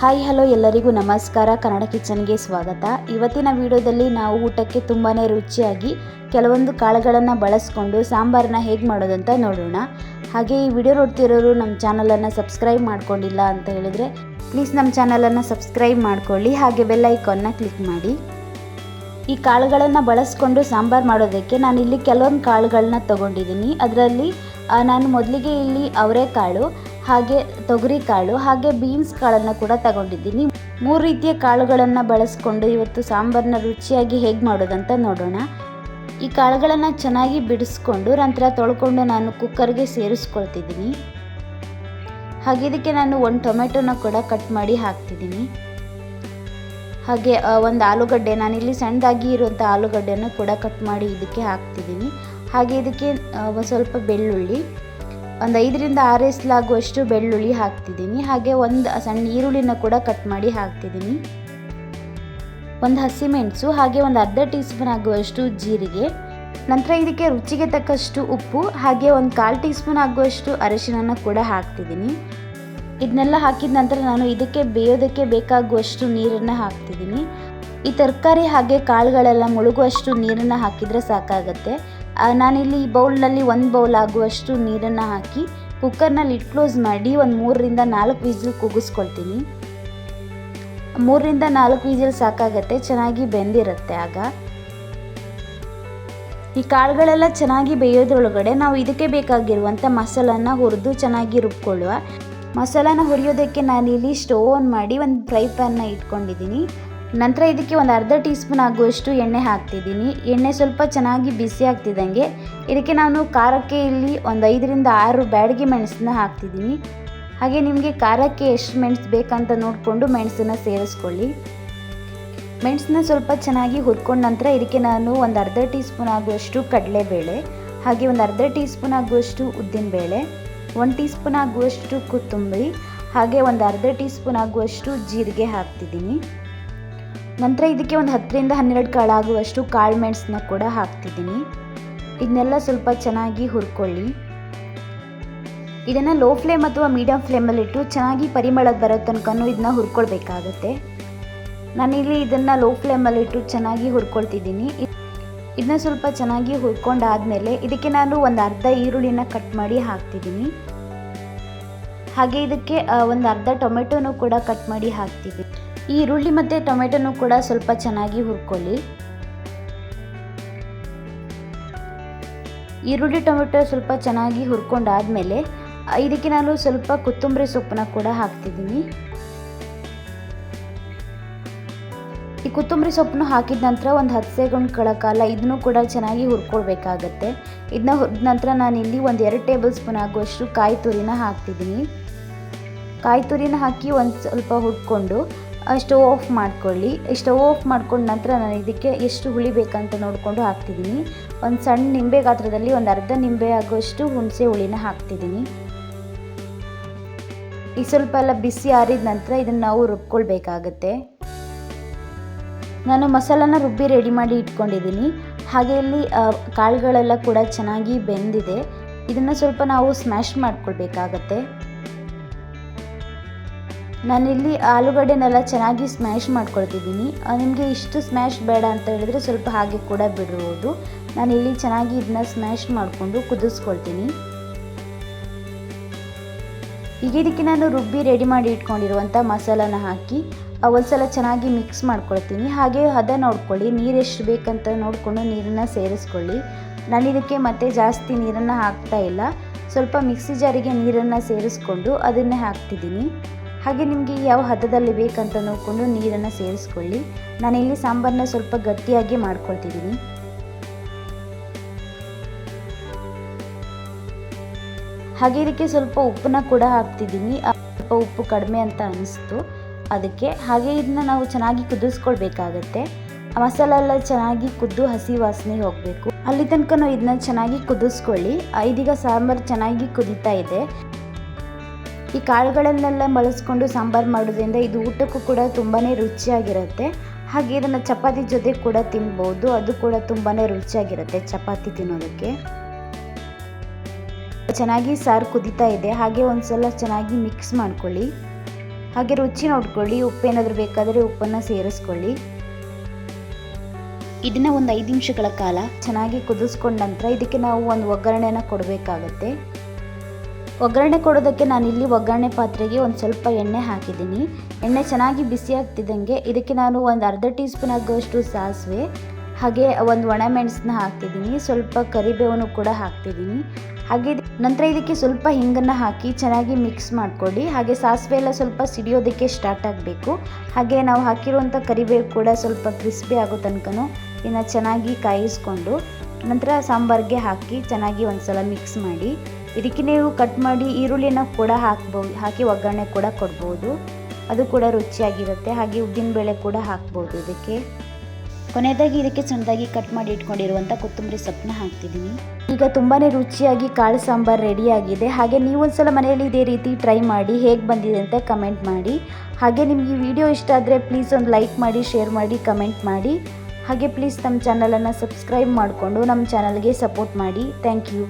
Hi, hello ಎಲ್ಲರಿಗೂ ನಮಸ್ಕಾರ. ಕನ್ನಡ ಕಿಚನ್ಗೆ ಸ್ವಾಗತ. ಇವತ್ತಿನ ವಿಡಿಯೋದಲ್ಲಿ ನಾವು ಊಟಕ್ಕೆ ತುಂಬಾ ರುಚಿಯಾಗಿ ಕೆಲವೊಂದು ಕಾಳುಗಳನ್ನು ಬಳಸ್ಕೊಂಡು ಸಾಂಬಾರನ್ನ ಹೇಗೆ ಮಾಡೋದಂತ ನೋಡೋಣ. ಹಾಗೆ ಈ ವಿಡಿಯೋ ನೋಡ್ತಿರೋರು ನಮ್ಮ ಚಾನಲನ್ನು ಸಬ್ಸ್ಕ್ರೈಬ್ ಮಾಡ್ಕೊಂಡಿಲ್ಲ ಅಂತ ಹೇಳಿದರೆ ಪ್ಲೀಸ್ ನಮ್ಮ ಚಾನಲನ್ನು ಸಬ್ಸ್ಕ್ರೈಬ್ ಮಾಡ್ಕೊಳ್ಳಿ. ಹಾಗೆ ಬೆಲ್ ಐಕಾನ್ನ ಕ್ಲಿಕ್ ಮಾಡಿ. ಈ ಕಾಳುಗಳನ್ನು ಬಳಸ್ಕೊಂಡು ಸಾಂಬಾರು ಮಾಡೋದಕ್ಕೆ ನಾನು ಇಲ್ಲಿ ಕೆಲವೊಂದು ಕಾಳುಗಳನ್ನ ತಗೊಂಡಿದ್ದೀನಿ. ಅದರಲ್ಲಿ ನಾನು ಮೊದಲಿಗೆ ಇಲ್ಲಿ ಅವರೆಕಾಳು ಹಾಗೆ ತೊಗರಿ ಕಾಳು, ಹಾಗೆ ಬೀನ್ಸ್ ಕಾಳನ್ನು ಕೂಡ ತಗೊಂಡಿದ್ದೀನಿ. ಮೂರು ರೀತಿಯ ಕಾಳುಗಳನ್ನು ಬಳಸ್ಕೊಂಡು ಇವತ್ತು ಸಾಂಬಾರನ್ನ ರುಚಿಯಾಗಿ ಹೇಗೆ ಮಾಡೋದಂತ ನೋಡೋಣ. ಈ ಕಾಳುಗಳನ್ನು ಚೆನ್ನಾಗಿ ಬಿಡಿಸ್ಕೊಂಡು ನಂತರ ತೊಳ್ಕೊಂಡು ನಾನು ಕುಕ್ಕರ್ಗೆ ಸೇರಿಸ್ಕೊಳ್ತಿದ್ದೀನಿ. ಹಾಗೆ ಇದಕ್ಕೆ ನಾನು ಒಂದು ಟೊಮೆಟೊನ ಕೂಡ ಕಟ್ ಮಾಡಿ ಹಾಕ್ತಿದ್ದೀನಿ. ಹಾಗೆ ಒಂದು ಆಲೂಗಡ್ಡೆ, ನಾನಿಲ್ಲಿ ಸಣ್ಣದಾಗಿ ಇರುವಂಥ ಆಲೂಗಡ್ಡೆಯನ್ನು ಕೂಡ ಕಟ್ ಮಾಡಿ ಇದಕ್ಕೆ ಹಾಕ್ತಿದ್ದೀನಿ. ಹಾಗೆ ಇದಕ್ಕೆ ಸ್ವಲ್ಪ ಬೆಳ್ಳುಳ್ಳಿ ಒಂದು ಐದರಿಂದ ಆರು ಎಸ್ಲಾಗುವಷ್ಟು ಬೆಳ್ಳುಳ್ಳಿ ಹಾಕ್ತಿದ್ದೀನಿ. ಹಾಗೆ ಒಂದು ಸಣ್ಣ ಈರುಳ್ಳಿನ ಕೂಡ ಕಟ್ ಮಾಡಿ ಹಾಕ್ತಿದ್ದೀನಿ. ಒಂದು ಹಸಿಮೆಣಸು, ಹಾಗೆ ಒಂದು ಅರ್ಧ ಟೀ ಸ್ಪೂನ್ ಆಗುವಷ್ಟು ಜೀರಿಗೆ. ನಂತರ ಇದಕ್ಕೆ ರುಚಿಗೆ ತಕ್ಕಷ್ಟು ಉಪ್ಪು, ಹಾಗೆ ಒಂದು ಕಾಲು ಟೀ ಸ್ಪೂನ್ ಆಗುವಷ್ಟು ಅರಿಶಿಣನ ಕೂಡ ಹಾಕ್ತಿದ್ದೀನಿ. ಇದನ್ನೆಲ್ಲ ಹಾಕಿದ ನಂತರ ನಾನು ಇದಕ್ಕೆ ಬೇಯೋದಕ್ಕೆ ಬೇಕಾಗುವಷ್ಟು ನೀರನ್ನು ಹಾಕ್ತಿದ್ದೀನಿ. ಈ ತರಕಾರಿ ಹಾಗೆ ಕಾಳುಗಳೆಲ್ಲ ಮುಳುಗುವಷ್ಟು ನೀರನ್ನು ಹಾಕಿದರೆ ಸಾಕಾಗತ್ತೆ. ನಾನಿಲ್ಲಿ ಈ ಬೌಲ್ನಲ್ಲಿ ಒಂದು ಬೌಲ್ ಆಗುವಷ್ಟು ನೀರನ್ನು ಹಾಕಿ ಕುಕ್ಕರ್ನಲ್ಲಿ ಇಟ್ ಕ್ಲೋಸ್ ಮಾಡಿ ಒಂದು ಮೂರರಿಂದ ನಾಲ್ಕು ವಿಸಿಲ್ ಕೂಗಿಸ್ಕೊಳ್ತೀನಿ ಮೂರರಿಂದ ನಾಲ್ಕು ವಿಸಿಲ್ ಸಾಕಾಗತ್ತೆ, ಚೆನ್ನಾಗಿ ಬೆಂದಿರುತ್ತೆ ಆಗ. ಈ ಕಾಳುಗಳೆಲ್ಲ ಚೆನ್ನಾಗಿ ಬೇಯೋದ್ರೊಳಗಡೆ ನಾವು ಇದಕ್ಕೆ ಬೇಕಾಗಿರುವಂಥ ಮಸಾಲನ ಹುರಿದು ಚೆನ್ನಾಗಿ ರುಬ್ಕೊಳ್ಳುವ. ಮಸಾಲಾನ ಹುರಿಯೋದಕ್ಕೆ ನಾನಿಲ್ಲಿ ಸ್ಟೋವ್ ಆನ್ ಮಾಡಿ ಒಂದು ಫ್ರೈ ಪ್ಯಾನ್ನ ಇಟ್ಕೊಂಡಿದ್ದೀನಿ. ನಂತರ ಇದಕ್ಕೆ ಒಂದು ಅರ್ಧ ಟೀ ಸ್ಪೂನ್ ಆಗುವಷ್ಟು ಎಣ್ಣೆ ಹಾಕ್ತಿದ್ದೀನಿ. ಎಣ್ಣೆ ಸ್ವಲ್ಪ ಚೆನ್ನಾಗಿ ಬಿಸಿ ಆಗ್ತಿದ್ದಂಗೆ ಇದಕ್ಕೆ ನಾನು ಖಾರಕ್ಕೆ ಇಲ್ಲಿ ಒಂದು ಐದರಿಂದ ಆರು ಬ್ಯಾಡಗಿ ಮೆಣಸನ್ನ ಹಾಕ್ತಿದ್ದೀನಿ. ಹಾಗೆ ನಿಮಗೆ ಖಾರಕ್ಕೆ ಎಷ್ಟು ಮೆಣಸು ಬೇಕಂತ ನೋಡಿಕೊಂಡು ಮೆಣಸನ್ನು ಸೇರಿಸ್ಕೊಳ್ಳಿ. ಮೆಣಸನ್ನ ಸ್ವಲ್ಪ ಚೆನ್ನಾಗಿ ಹುರ್ಕೊಂಡ ನಂತರ ಇದಕ್ಕೆ ನಾನು ಒಂದು ಅರ್ಧ ಟೀ ಸ್ಪೂನ್ ಆಗುವಷ್ಟು ಕಡಲೆಬೇಳೆ, ಹಾಗೆ ಒಂದು ಅರ್ಧ ಟೀ ಸ್ಪೂನ್ ಆಗುವಷ್ಟು ಉದ್ದಿನಬೇಳೆ, ಒಂದು ಟೀ ಸ್ಪೂನ್ ಆಗುವಷ್ಟು ಕೊತ್ತಂಬರಿ, ಹಾಗೆ ಒಂದು ಅರ್ಧ ಟೀ ಸ್ಪೂನ್ ಆಗುವಷ್ಟು ಜೀರಿಗೆ ಹಾಕ್ತಿದ್ದೀನಿ. ನಂತರ ಇದಕ್ಕೆ ಒಂದು ಹತ್ತರಿಂದ ಹನ್ನೆರಡು ಕಾಳಾಗುವಷ್ಟು ಕಾಳು ಮೆಣಸನ್ನ ಕೂಡ ಹಾಕ್ತಿದ್ದೀನಿ. ಇದನ್ನೆಲ್ಲ ಸ್ವಲ್ಪ ಚೆನ್ನಾಗಿ ಹುರ್ಕೊಳ್ಳಿ. ಇದನ್ನು ಲೋ ಫ್ಲೇಮ್ ಅಥವಾ ಮೀಡಿಯಂ ಫ್ಲೇಮಲ್ಲಿಟ್ಟು ಚೆನ್ನಾಗಿ ಪರಿಮಳ ಬರೋ ತನಕನೂ ಇದನ್ನ ಹುರ್ಕೊಳ್ಬೇಕಾಗತ್ತೆ. ನಾನಿಲ್ಲಿ ಇದನ್ನು ಲೋ ಫ್ಲೇಮಲ್ಲಿಟ್ಟು ಚೆನ್ನಾಗಿ ಹುರ್ಕೊಳ್ತಿದ್ದೀನಿ. ಇದನ್ನ ಸ್ವಲ್ಪ ಚೆನ್ನಾಗಿ ಹುರ್ಕೊಂಡಾದಮೇಲೆ ಇದಕ್ಕೆ ನಾನು ಒಂದು ಅರ್ಧ ಈರುಳ್ಳಿನ ಕಟ್ ಮಾಡಿ ಹಾಕ್ತಿದ್ದೀನಿ. ಹಾಗೆ ಇದಕ್ಕೆ ಒಂದು ಅರ್ಧ ಟೊಮೆಟೊನೂ ಕೂಡ ಕಟ್ ಮಾಡಿ ಹಾಕ್ತಿದ್ದೀನಿ. ಈ ಈರುಳ್ಳಿ ಮತ್ತು ಟೊಮೆಟೊನೂ ಕೂಡ ಸ್ವಲ್ಪ ಚೆನ್ನಾಗಿ ಹುರ್ಕೊಳ್ಳಿ. ಈರುಳ್ಳಿ, ಟೊಮೆಟೊ ಸ್ವಲ್ಪ ಚೆನ್ನಾಗಿ ಹುರ್ಕೊಂಡಾದಮೇಲೆ ಇದಕ್ಕೆ ನಾನು ಸ್ವಲ್ಪ ಕೊತ್ತಂಬರಿ ಸೊಪ್ಪನ್ನ ಕೂಡ ಹಾಕ್ತಿದ್ದೀನಿ. ಈ ಕೊತ್ತಂಬರಿ ಸೊಪ್ಪನ್ನು ಹಾಕಿದ ನಂತರ ಒಂದು ಹತ್ತು ಸೆಕೆಂಡ್ ಕಾಲ ಇದನ್ನು ಕೂಡ ಚೆನ್ನಾಗಿ ಹುರ್ಕೊಳ್ಬೇಕಾಗತ್ತೆ. ಇದನ್ನ ಹುರಿದ ನಂತರ ನಾನಿಲ್ಲಿ ಒಂದು ಎರಡು ಟೇಬಲ್ ಸ್ಪೂನ್ ಆಗುವಷ್ಟು ಕಾಯಿ ತುರಿನ ಹಾಕ್ತಿದ್ದೀನಿ. ಕಾಯಿ ತುರಿನ ಹಾಕಿ ಒಂದು ಸ್ವಲ್ಪ ಹುಡ್ಕೊಂಡು ಸ್ಟವ್ ಆಫ್ ಮಾಡ್ಕೊಳ್ಳಿ. ಸ್ಟವ್ ಆಫ್ ಮಾಡ್ಕೊಂಡ ನಂತರ ನಾನು ಇದಕ್ಕೆ ಎಷ್ಟು ಹುಳಿ ಬೇಕಂತ ನೋಡಿಕೊಂಡು ಹಾಕ್ತಿದ್ದೀನಿ. ಒಂದು ಸಣ್ಣ ನಿಂಬೆ ಗಾತ್ರದಲ್ಲಿ ಒಂದು ಅರ್ಧ ನಿಂಬೆ ಆಗೋಷ್ಟು ಹುಣಸೆ ಹುಳಿನ ಹಾಕ್ತಿದ್ದೀನಿ. ಈ ಸ್ವಲ್ಪ ಎಲ್ಲ ಬಿಸಿ ಆರಿದ ನಂತರ ಇದನ್ನು ನಾವು ರುಬ್ಕೊಳ್ಬೇಕಾಗತ್ತೆ. ನಾನು ಮಸಾಲಾನ ರುಬ್ಬಿ ರೆಡಿ ಮಾಡಿ ಇಟ್ಕೊಂಡಿದ್ದೀನಿ. ಹಾಗೆ ಇಲ್ಲಿ ಕಾಳುಗಳೆಲ್ಲ ಕೂಡ ಚೆನ್ನಾಗಿ ಬೆಂದಿದೆ. ಇದನ್ನು ಸ್ವಲ್ಪ ನಾವು ಸ್ಮ್ಯಾಶ್ ಮಾಡ್ಕೊಳ್ಬೇಕಾಗತ್ತೆ. ನಾನಿಲ್ಲಿ ಆಲೂಗಡ್ಡೆನೆಲ್ಲ ಚೆನ್ನಾಗಿ ಸ್ಮ್ಯಾಶ್ ಮಾಡ್ಕೊಳ್ತಿದ್ದೀನಿ. ನಿಮಗೆ ಇಷ್ಟು ಸ್ಮ್ಯಾಶ್ ಬೇಡ ಅಂತ ಹೇಳಿದ್ರೆ ಸ್ವಲ್ಪ ಹಾಗೆ ಕೂಡ ಬಿಡ್ಬೋದು. ನಾನಿಲ್ಲಿ ಚೆನ್ನಾಗಿ ಇದನ್ನ ಸ್ಮ್ಯಾಶ್ ಮಾಡಿಕೊಂಡು ಕುದಿಸ್ಕೊಳ್ತೀನಿ. ಈಗ ಇದಕ್ಕೆ ನಾನು ರುಬ್ಬಿ ರೆಡಿ ಮಾಡಿ ಇಟ್ಕೊಂಡಿರುವಂಥ ಮಸಾಲಾನ ಹಾಕಿ ಒಂದ್ಸಲ ಚೆನ್ನಾಗಿ ಮಿಕ್ಸ್ ಮಾಡ್ಕೊಳ್ತೀನಿ. ಹಾಗೆ ಹದ ನೋಡ್ಕೊಳ್ಳಿ, ನೀರು ಎಷ್ಟು ಬೇಕಂತ ನೋಡಿಕೊಂಡು ನೀರನ್ನು ಸೇರಿಸ್ಕೊಳ್ಳಿ. ನಾನು ಇದಕ್ಕೆ ಮತ್ತೆ ಜಾಸ್ತಿ ನೀರನ್ನು ಹಾಕ್ತಾ ಇಲ್ಲ. ಸ್ವಲ್ಪ ಮಿಕ್ಸಿ ಜಾರಿಗೆ ನೀರನ್ನು ಸೇರಿಸ್ಕೊಂಡು ಅದನ್ನೇ ಹಾಕ್ತಿದ್ದೀನಿ. ಹಾಗೆ ನಿಮಗೆ ಯಾವ ಹದದಲ್ಲಿ ಬೇಕಂತ ನೋಡಿಕೊಂಡು ನೀರನ್ನು ಸೇರಿಸ್ಕೊಳ್ಳಿ. ನಾನಿಲ್ಲಿ ಸಾಂಬಾರನ್ನ ಸ್ವಲ್ಪ ಗಟ್ಟಿಯಾಗಿ ಮಾಡ್ಕೊಳ್ತಿದ್ದೀನಿ. ಹಾಗೆ ಇದಕ್ಕೆ ಸ್ವಲ್ಪ ಉಪ್ಪನ್ನ ಕೂಡ ಹಾಕ್ತಿದ್ದೀನಿ. ಸ್ವಲ್ಪ ಉಪ್ಪು ಕಡಿಮೆ ಅಂತ ಅನಿಸ್ತು. ಅದಕ್ಕೆ ಹಾಗೆ ಇದನ್ನ ನಾವು ಚೆನ್ನಾಗಿ ಕುದಿಸ್ಕೊಳ್ಬೇಕಾಗತ್ತೆ. ಮಸಾಲೆ ಎಲ್ಲ ಚೆನ್ನಾಗಿ ಕುದ್ದು ಹಸಿ ವಾಸನೆ ಹೋಗಬೇಕು. ಅಲ್ಲಿ ತನಕ ಇದನ್ನ ಚೆನ್ನಾಗಿ ಕುದಿಸ್ಕೊಳ್ಳಿ. ಇದೀಗ ಸಾಂಬಾರು ಚೆನ್ನಾಗಿ ಕುದೀತಾ ಇದೆ. ಈ ಕಾಳುಗಳನ್ನೆಲ್ಲ ಬಳಸ್ಕೊಂಡು ಸಾಂಬಾರು ಮಾಡೋದ್ರಿಂದ ಇದು ಊಟಕ್ಕೂ ಕೂಡ ತುಂಬಾ ರುಚಿಯಾಗಿರುತ್ತೆ. ಹಾಗೆ ಇದನ್ನು ಚಪಾತಿ ಜೊತೆ ಕೂಡ ತಿನ್ಬೋದು. ಅದು ಕೂಡ ತುಂಬಾ ರುಚಿಯಾಗಿರುತ್ತೆ ಚಪಾತಿ ತಿನ್ನೋದಕ್ಕೆ. ಚೆನ್ನಾಗಿ ಸಾರು ಕುದೀತಾ ಇದೆ. ಹಾಗೆ ಒಂದ್ಸಲ ಚೆನ್ನಾಗಿ ಮಿಕ್ಸ್ ಮಾಡ್ಕೊಳ್ಳಿ. ಹಾಗೆ ರುಚಿ ನೋಡ್ಕೊಳ್ಳಿ. ಉಪ್ಪೇನಾದರೂ ಬೇಕಾದರೆ ಉಪ್ಪನ್ನು ಸೇರಿಸ್ಕೊಳ್ಳಿ. ಇದನ್ನು ಒಂದು ಐದು ನಿಮಿಷಗಳ ಕಾಲ ಚೆನ್ನಾಗಿ ಕುದಿಸ್ಕೊಂಡ ನಂತರ ಇದಕ್ಕೆ ನಾವು ಒಂದು ಒಗ್ಗರಣೆನ ಕೊಡಬೇಕಾಗತ್ತೆ. ಒಗ್ಗರಣೆ ಕೊಡೋದಕ್ಕೆ ನಾನಿಲ್ಲಿ ಒಗ್ಗರಣೆ ಪಾತ್ರೆಗೆ ಒಂದು ಸ್ವಲ್ಪ ಎಣ್ಣೆ ಹಾಕಿದ್ದೀನಿ. ಎಣ್ಣೆ ಚೆನ್ನಾಗಿ ಬಿಸಿ ಆಗ್ತಿದ್ದಂಗೆ ಇದಕ್ಕೆ ನಾನು ಒಂದು ಅರ್ಧ ಟೀ ಸ್ಪೂನ್ ಆಗುವಷ್ಟು ಸಾಸಿವೆ, ಹಾಗೆ ಒಂದು ಒಣಮೆಣಸನ್ನ ಹಾಕ್ತಿದ್ದೀನಿ. ಸ್ವಲ್ಪ ಕರಿಬೇವನ್ನು ಕೂಡ ಹಾಕ್ತಿದ್ದೀನಿ. ಹಾಗೆ ನಂತರ ಇದಕ್ಕೆ ಸ್ವಲ್ಪ ಹಿಂಗನ್ನು ಹಾಕಿ ಚೆನ್ನಾಗಿ ಮಿಕ್ಸ್ ಮಾಡ್ಕೊಳ್ಳಿ. ಹಾಗೆ ಸಾಸಿವೆ ಎಲ್ಲ ಸ್ವಲ್ಪ ಸಿಡಿಯೋದಕ್ಕೆ ಸ್ಟಾರ್ಟ್ ಆಗಬೇಕು. ಹಾಗೆ ನಾವು ಹಾಕಿರುವಂಥ ಕರಿಬೇವು ಕೂಡ ಸ್ವಲ್ಪ ಕ್ರಿಸ್ಪಿ ಆಗೋ ತನಕನೂ ಇನ್ನು ಚೆನ್ನಾಗಿ ಕಾಯಿಸ್ಕೊಂಡು ನಂತರ ಸಾಂಬಾರಿಗೆ ಹಾಕಿ ಚೆನ್ನಾಗಿ ಒಂದು ಸಲ ಮಿಕ್ಸ್ ಮಾಡಿ ಇದಕ್ಕೆ ನೀವು ಕಟ್ ಮಾಡಿ ಈರುಳ್ಳಿನ ಕೂಡ ಹಾಕ್ಬೋದು, ಹಾಕಿ ಒಗ್ಗರಣೆ ಕೂಡ ಕೊಡ್ಬೋದು. ಅದು ಕೂಡ ರುಚಿಯಾಗಿರುತ್ತೆ. ಹಾಗೆ ಉದ್ದಿನಬೇಳೆ ಕೂಡ ಹಾಕ್ಬೋದು ಇದಕ್ಕೆ. ಕೊನೆಯದಾಗಿ ಇದಕ್ಕೆ ಸಣ್ಣದಾಗಿ ಕಟ್ ಮಾಡಿ ಇಟ್ಕೊಂಡಿರುವಂಥ ಕೊತ್ತಂಬರಿ ಸೊಪ್ಪನ್ನ ಹಾಕ್ತಿದ್ದೀನಿ. ಈಗ ತುಂಬಾ ರುಚಿಯಾಗಿ ಕಾಳು ಸಾಂಬಾರು ರೆಡಿಯಾಗಿದೆ. ಹಾಗೆ ನೀವು ಒಂದ್ಸಲ ಮನೆಯಲ್ಲಿ ಇದೇ ರೀತಿ ಟ್ರೈ ಮಾಡಿ ಹೇಗೆ ಬಂದಿದೆ ಅಂತ ಕಮೆಂಟ್ ಮಾಡಿ. ಹಾಗೆ ನಿಮಗೆ ವಿಡಿಯೋ ಇಷ್ಟ ಆದರೆ ಪ್ಲೀಸ್ ಒಂದು ಲೈಕ್ ಮಾಡಿ ಶೇರ್ ಮಾಡಿ ಕಮೆಂಟ್ ಮಾಡಿ. ಹಾಗೆ ಪ್ಲೀಸ್ ನಮ್ಮ ಚಾನಲನ್ನು ಸಬ್ಸ್ಕ್ರೈಬ್ ಮಾಡಿಕೊಂಡು ನಮ್ಮ ಚಾನಲ್ಗೆ ಸಪೋರ್ಟ್ ಮಾಡಿ. Thank you